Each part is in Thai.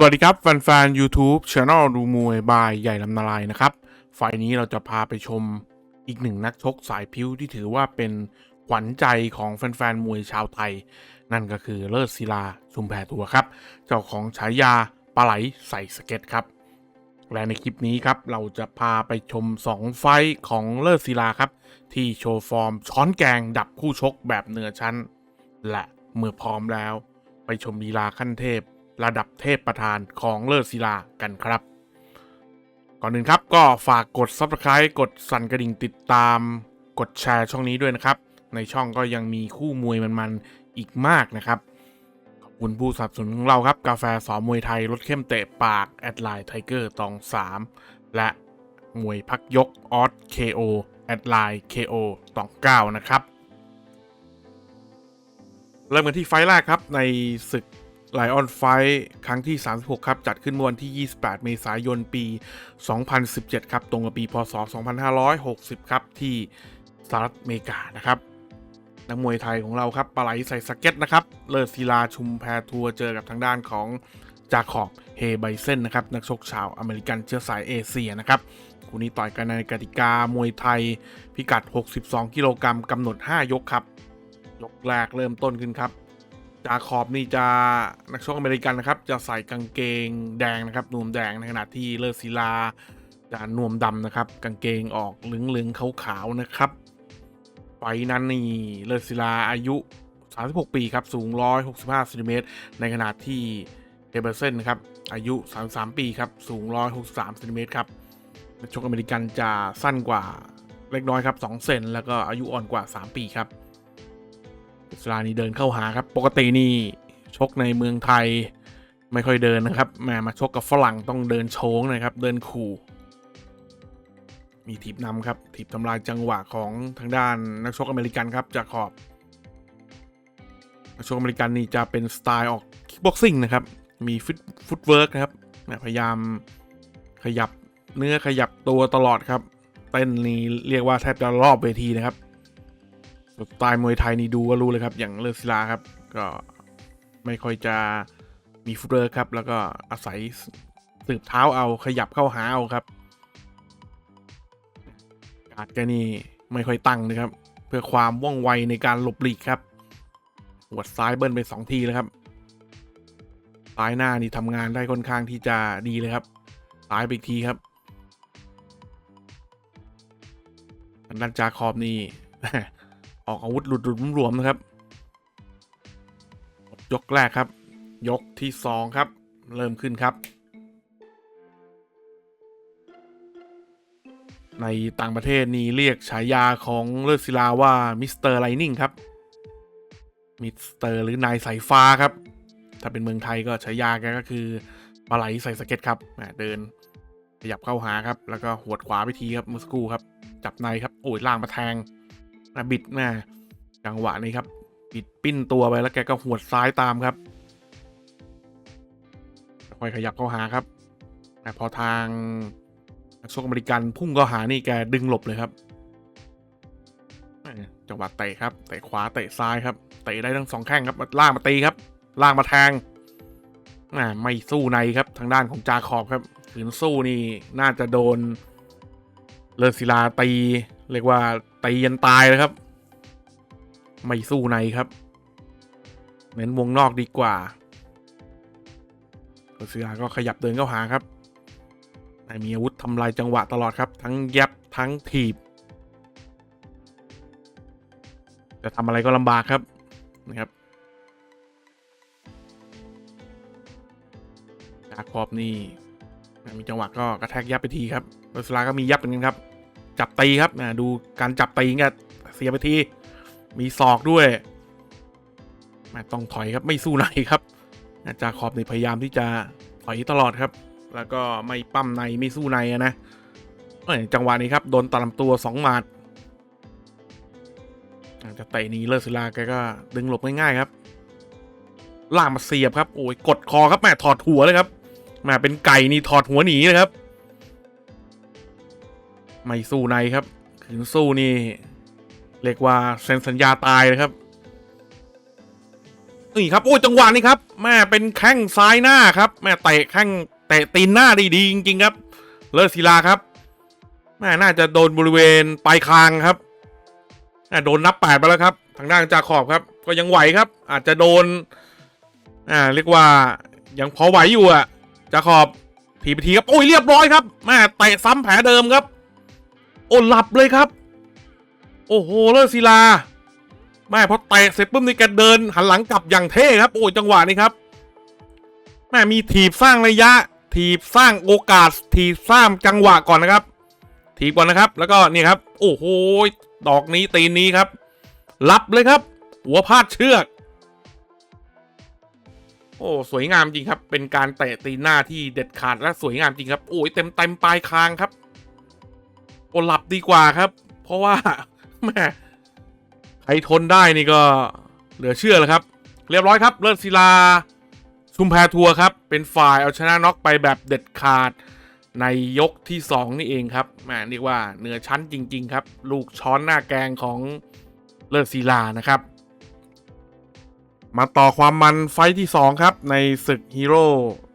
สวัสดีครับแฟนๆ YouTube Channel ดูมวยบายใหญ่ลำนาลายนะครับ ไฟนี้เราจะพาไปชมอีกหนึ่งนักชกสายพิ้วที่ถือว่าเป็นขวัญใจของแฟนๆ มวยชาวไทย นั่นก็คือเลิศศิลาชุมแพตัวครับ เจ้าของฉายาปลาไหลใส่สเก็ตครับ และในคลิปนี้ครับเราจะพาไปชม 2 ไฟของเลิศศิลาครับ ที่โชว์ฟอร์มช้อนแกงดับคู่ชกแบบเหนือชั้น และเมื่อพร้อมแล้ว ไปชมลีลาขั้นเทพ ระดับเทพประธานของเลิศศิลากันครับ ก่อนอื่นครับก็ฝากกด Subscribe กดสั่นกระดิ่งติดตาม กดแชร์ช่องนี้ด้วยนะครับ ในช่องก็ยังมีคู่มวยมันๆอีกมากนะครับขอบคุณผู้สนับสนุนของเราครับ กาแฟสอมวยไทยรสเข้มเตะปาก แอดไลน์ไทเกอร์ตอง 3 และมวยพักยกออส KO แอดไลน์ KO ตอง9นะครับ เริ่มกันที่ไฟล์แรกครับในศึก ไลออนไฟครั้งที่ 36 ครับ จัดขึ้นเมื่อวันที่ 28 เมษายนปี 2017 ครับ ตรงกับปี พศ 2560 ครับ ที่สหรัฐอเมริกานะครับนักมวยไทยของเราครับปลาไหลใส่สเก็ตนะครับ เลิศศิลาชุมแพทัวร์เจอกับทางด้านของจาขอบเฮไบเซนนะครับ นักชกชาวอเมริกันเชื้อสายเอเชียนะครับคู่นี้ต่อยกันในกติกามวยไทยพิกัด 62 กิโลกรัมกำหนด 5 ยกครับ ยกแรกเริ่มต้นขึ้นครับ จาขอบนี่จะนักชกอเมริกันนะครับ จะใส่กางเกงแดงนะครับนวมแดงในขณะที่เลิศศิลาจะนวมดำนะครับ กางเกงออกเหลืองๆขาวๆนะครับไฟนั้นนี่เลิศศิลาอายุ 36 ปีครับ สูง 165ซนติเมตรในขณะที่เฮเบอร์เซนนะครับอายุ 33 ปีครับสูง 163ซนติเมตรครับนักชกอเมริกันจะสั้นกว่าเล็กน้อยครับ 2 เซนแล้วก็อายุอ่อนกว่า 3 ปีครับ เลิศศิลานี่เดินเข้าหาครับ ปกตินี่ชกในเมืองไทยไม่ค่อยเดินนะครับแหมมาชกกับฝรั่งต้องเดินโชงนะครับ เดินขู่ มีทีบนำครับทีบทำลายจังหวะของทางด้านนักชกอเมริกันครับจากขอบนักชกอเมริกันนี่จะเป็นสไตล์ออกคิกบ็อกซิ่งนะครับ มีฟุตฟุตเวิร์กนะครับพยายามขยับเนื้อขยับตัวตลอดครับเต้นนี่เรียกว่าแทบจะรอบเวทีนะครับ สไตล์มวยไทยนี่ดูก็รู้เลยครับ อย่างเลิศศิลาครับ ก็ไม่ค่อยจะมีฟุตเวิร์ครับ แล้วก็อาศัยสืบเท้าเอาขยับเข้าหาเอาครับ การ์ดแกนี่ไม่ค่อยตั้งนะครับ เพื่อความว่องไวในการหลบหลีกครับหัวดซ้ายเบิ้ลไปสองทีแล้วครับซ้ายหน้านี่ทำงานได้ค่อนข้างที่จะดีเลยครับซ้ายไปอีกทีครับทางด้านจาคอบนี่ ออกอาวุธหลุดๆหลวมๆนะครับ ยกแรกครับ ยกที่สองครับ เริ่มขึ้นครับ ในต่างประเทศนี่เรียกฉายาของเลิศศิลาว่ามิสเตอร์ไลนิ่งครับ มิสเตอร์หรือนายสายฟ้าครับ ถ้าเป็นเมืองไทยก็ฉายาแกก็คือปลาไหลใส่สเก็ตครับแหมเดินขยับเข้าหาครับ แล้วก็หวดขวาไปทีครับเมื่อสักครู่ครับ จับในครับ โอ้ยล่างมาแทง บิดม่จังหวะนี้ครับ บิดปิ้นตัวไปแล้วแกก็หวดซ้ายตามครับค่อยขยับเข้าหาครับ แต่พอทางนักชกอเมริกันพุ่งเข้าหานี่แกดึงหลบเลยครับจังหวะเตะครับเตะขวาเตะซ้ายครับเตะได้ทั้งสองแข้งครับล่างมาตีครับล่างมาแทงไม่สู้ในครับทางด้านของจาขอบครับขืนสู้นี่น่าจะโดนเลิศศิลาตี เรียกว่า ตียันตายเลยครับ ไม่สู้ในครับ เน้นวงนอกดีกว่าเลิศศิลาก็ขยับเดินเข้าหาครับมีอาวุธทำลายจังหวะตลอดครับ ทั้งยับทั้งถีบ จะทำอะไรก็ลำบากครับนะครับจากขอบนี่มีจังหวะก็กระแทกยับไปทีครับโรสลาก็มียับเหมือนกันครับ จับตีครับนะดูการจับตีเนี่ยเสียไปทีมีศอกด้วยแม่ต้องถอยครับไม่สู้ไหนครับนะจาขอบในพยายามที่จะถอยตลอดครับ แล้วก็ไม่ปั้มในไม่สู้ในนะจังหวะนี้ครับโดนตลำตัวสองหมัดจะเตะนีเลิศศิลาแกก็ดึงหลบง่ายๆครับล่างมาเสียบครับโอ้ยกดคอครับแม่ถอดหัวเลยครับแม่เป็นไก่นี่ถอดหัวหนีเลยครับ ไม่สู้ในครับขืนสู้นี่เรียกว่าเซ็นสัญญาตายเลยครับเอนี่ครับโอ้ยจังหวะนี้ครับแม่เป็นแข้งซ้ายหน้าครับแม่เตะแข้งเตะตีนหน้าได้ดีจริง ๆ ครับ เลิศศิลาครับแม่น่าจะโดนบริเวณปลายคางครับโดนนับแปดไปแล้วครับ ทางด้านจาขอบครับ ก็ยังไหวครับ อาจจะโดนอ่าเรียกว่ายังพอไหวอยู่อะจาขอบทีไปทีครับโอ้ยเรียบร้อยครับแม่เตะซ้ำแผลเดิมครับ โอ้หลับเลยครับ โอ้โหเลิศศิลาแม่พอเตะเสร็จปุ๊บนี่แกเดิน หันหลังกลับอย่างเท่ครับ โอ้ยจังหวะนี้ครับแม่มีถีบสร้างระยะ ถีบสร้างโอกาส ถีบสร้างจังหวะก่อนนะครับ ถีบก่อนนะครับ แล้วก็นี่ครับ โอ้โหดอกนี้ตีนี้ครับรับเลยครับ หัวพาดเชือก โอ้สวยงามจริงครับ เป็นการเตะตีหน้าที่เด็ดขาดและสวยงามจริงครับ โอ้ยเต็มเต็มปลายคางครับ โอ้หลับดีกว่าครับ เพราะว่าแม่ใครทนได้นี่ก็เหลือเชื่อแล้วครับ เรียบร้อยครับ เลิศศิลา ชุมแพทัวร์ครับ เป็นฝ่ายเอาชนะน็อกไปแบบเด็ดขาดในยกที่ 2 นี่เองครับแหมเรียกว่าเหนือชั้นจริง ๆ ครับ ลูกช้อนหน้าแกงของเลิศศิลานะครับ มาต่อความมันไฟท์ที่ 2 ครับ ในศึกฮีโร่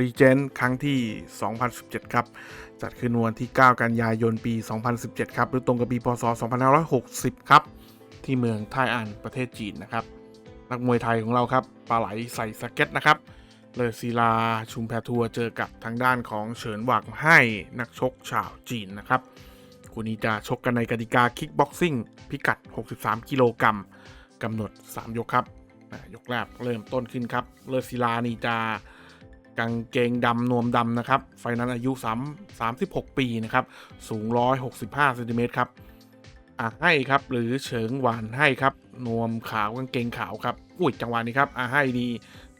รีเจนครั้งที่ 2017 ครับ จัดขึ้นวันที่ 9 กันยายนปี 2017 ครับหรือตรงกับปีพศ 2560 ครับ ที่เมืองไทอันประเทศจีนนะครับ นักมวยไทยของเราครับปลาไหลใส่สเก็ตนะครับเลอศิลาชุมแพทัวเจอกับทางด้านของเฉินหวังให้นักชกชาวจีนนะครับคู่นี้จะชกกันในกติกาคิกบ็อกซิ่งพิกัด 63 กิโลกรัมกำหนด 3 ยกครับ ยกแรกเริ่มต้นขึ้นครับ เลอศิลานี่จะ กางเกงดำนวมดำนะครับ ไฟนั้นอายุ3 36 ปีนะครับ สูง 165เซนติเมตรครับอะให้ครับ หรือเฉิงหวานให้ครับ นวมขาวกางเกงขาวครับ อุ้ยจังหวะนี้ครับอะให้ดี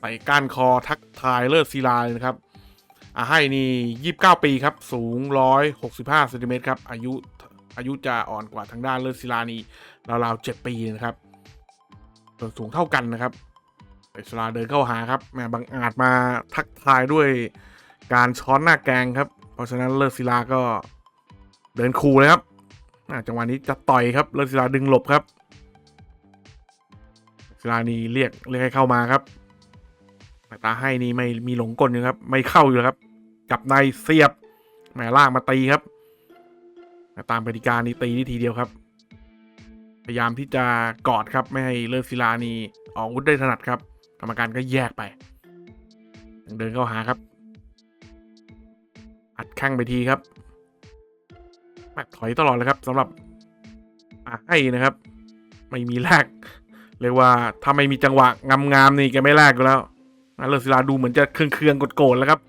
ไปก้านคอทักทายเลิศศิลาเลยนะครับอะให้นี่29 ปีครับ สูง 165เซนติเมตรครับ อายุอายุจะอ่อนกว่าทางด้านเลิศศิลานี่ราวๆ7ปีนะครับส่วนสูงเท่ากันนะครับ เลิศศิลาเดินเข้าหาครับแม่บังอาจมาทักทายด้วยการช้อนหน้าแกงครับ เพราะฉะนั้นเลิศศิลาก็เดินคูเลยครับอ่าจังหวะนี้จะต่อยครับเลิศศิลาดึงหลบครับศิลานี่เรียกเรียกให้เข้ามาครับตาให้นี่ไม่มีหลงกลอยู่ครับ ไม่เข้าอยู่แล้วครับจับในเสียบแหมล่างมาตีครับตามปฏิการนี่ตีนี่ทีเดียวครับ พยายามที่จะกอดครับไม่ให้เลิศศิลานี่ออกวุธได้ถนัดครับ กรรมการก็แยกไป เดินเข้าหาครับ อัดข้งไปทีครับแมถอยตลอดเลยครับสำหรับให้นะครับ ไม่มีแลกเรียกว่าถ้าไม่มีจังหวะงามๆนี่แกไม่แลกอยู่แล้วนะเลอศิลาดูเหมือนจะเครื่องๆโกรธๆแล้วครับ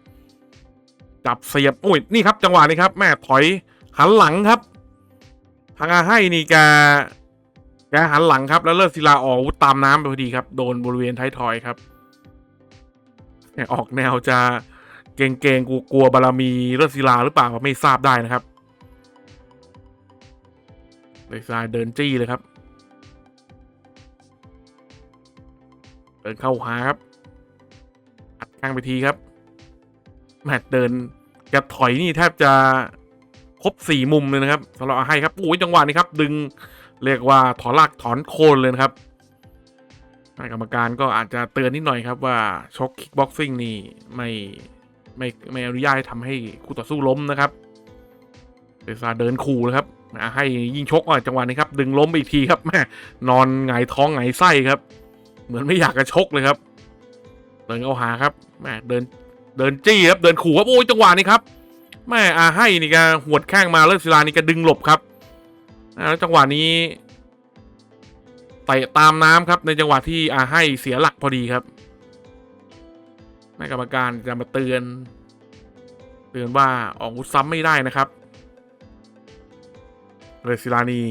จับเสียบโอ้ยนี่ครับ จังหวะนี้ครับ แม่ถอยหันหลังครับ ทางอาให้นี่แก แกหันหลังครับ แล้วเลิศศิลาออกวุธตามน้ำไปพอดีครับ โดนบริเวณท้ายทอยครับออกแนวจะเกรงๆกลัวๆบารมีเลิศศิลาหรือเปล่าไม่ทราบได้นะครับเลยซาเดินจี้เลยครับ เดินเข้าหาครับอัดข้างไปทีครับแมตเดินจะถอยนี่แทบจะครบสี่มุมเลยนะครับสำหรับอาให้ครับโอ้ยจังหวะนี้ครับ ดึง เรียกว่าถอนลากถอนโคนเลยครับกรรมการก็อาจจะเตือนนิดหน่อยครับว่าชกคิกบ็อกซิ่งนี่ไม่ไม่ไม่อนุญาตให้ทำให้คู่ต่อสู้ล้มนะครับเลซาเดินขู่นะครับอ่ให้ยิ่งชกอะจังหวะนี้ครับ ดึงล้มไปอีกทีครับแม่นอนหงายท้องหงายไส้ครับ เหมือนไม่อยากจะชกเลยครับเดินเข้าหาครับแม่เดินเดินจี้ครับเดินขู่ครับโอ้ยจังหวะนี้ครับแม่อาให้นี่ก็หวดแข้งมาเลิศศิลานี่ก็ดึงหลบครับ แล้วจังหวะนี้เตะตามน้ำครับในจังหวะที่อาให้เสียหลักพอดีครับแม่กรรมการจะมาเตือน เตือนว่าออกอาวุธซ้ำไม่ได้นะครับเรซิลานี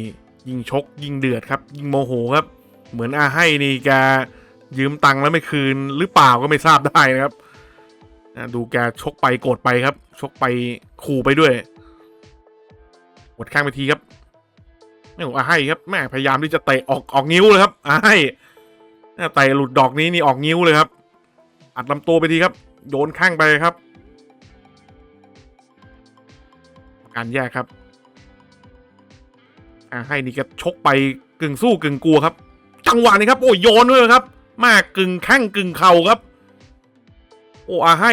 ยิงชก ยิงเดือดครับ ยิงโมโหครับ เหมือนอาให้นี่แกยืมตังค์แล้วไม่คืนหรือเปล่าก็ไม่ทราบได้นะครับดูแกชกไปโกรธไปครับ ชกไปขู่ไปด้วยกดข้างไปทีครับ ไม่ของอาให้ครับแม่พยายามที่จะเตะออกออกนิ้วเลยครับอาให้แม่เตะหลุดดอกนี้นี่ออกนิ้วเลยครับ อัดลำตัวไปทีครับ โยนข้างไปครับ การแยกครับอ่าให้นี่ก็ชกไปกึ่งสู้กึ่งกลัวครับ จังหวะนี้ครับ โอ้ยโยนด้วยครับ มากกึ่งแข้งกึ่งเข่าครับ โอ้อาให้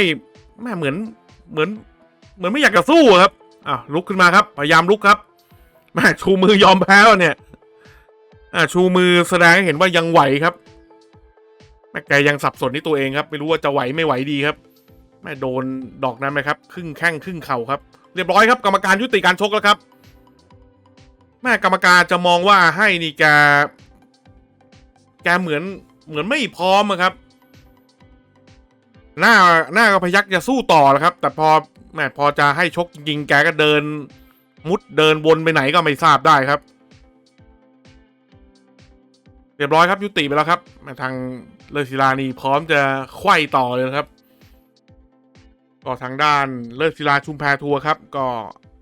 แม่เหมือนเหมือน เหมือนไม่อยากจะสู้ครับอะลุกขึ้นมาครับ พยายามลุกครับ แม่ชูมือยอมแพ้เนี่ย อะชูมือแสดงให้เห็นว่ายังไหวครับแม่แกยังสับสนที่ตัวเองครับ ไม่รู้ว่าจะไหวไม่ไหวดีครับแม่โดนดอกนั้นไหมครับ ครึ่งแข้งครึ่งเข่าครับ เรียบร้อยครับ กรรมการยุติการชกแล้วครับ แม่กรรมการจะมองว่าให้นี่แกแกเหมือนเหมือนไม่พร้อมครับ หน้าหน้าก็พยักจะสู้ต่อแล้วครับ แต่พอแม่พอจะให้ชกจริงๆแกก็เดิน มุดเดินวนไปไหนก็ไม่ทราบได้ครับ เรียบร้อยครับยุติไปแล้วครับทางเลอศิลานีพร้อมจะไขว้ต่อเลยนะครับ ก็ทางด้านเลิศศิลาชุมแพทัวร์ครับ ก็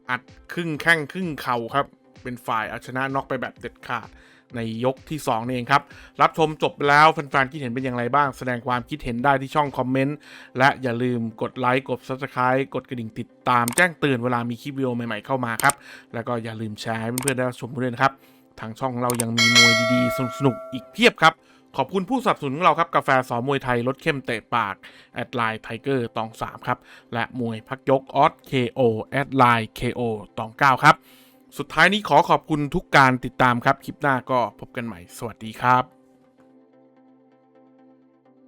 อัดครึ่งแข้งครึ่งเข่าครับ เป็นฝ่ายเอาชนะน็อกไปแบบเด็ดขาด ในยกที่2นี่เองครับ รับชมจบแล้วแฟนๆคิดเห็นเป็นอย่างไรบ้าง แสดงความคิดเห็นได้ที่ช่องคอมเมนต์ และอย่าลืมกดไลค์กด Subscribe กดกระดิ่งติดตามแจ้งเตือนเวลามีคลิปวิดีโอใหม่ๆเข้ามาครับ แล้วก็อย่าลืมแชร์ให้เพื่อนๆได้ชมกันด้วยนะครับ ทางช่องเรายังมีมวยดีๆ สนุกๆอีกเพียบครับขอบคุณผู้สนับสนุนของเราครับ กาแฟสอมวยไทยรสเข้มเตะปาก แอดไลน์ไทเกอร์ตอง 3 ครับ และมวยพักยกออส KO แอดไลน์ KO ตอง 9 ครับ สุดท้ายนี้ขอขอบคุณทุกการติดตามครับ คลิปหน้าก็พบกันใหม่ สวัสดีครับ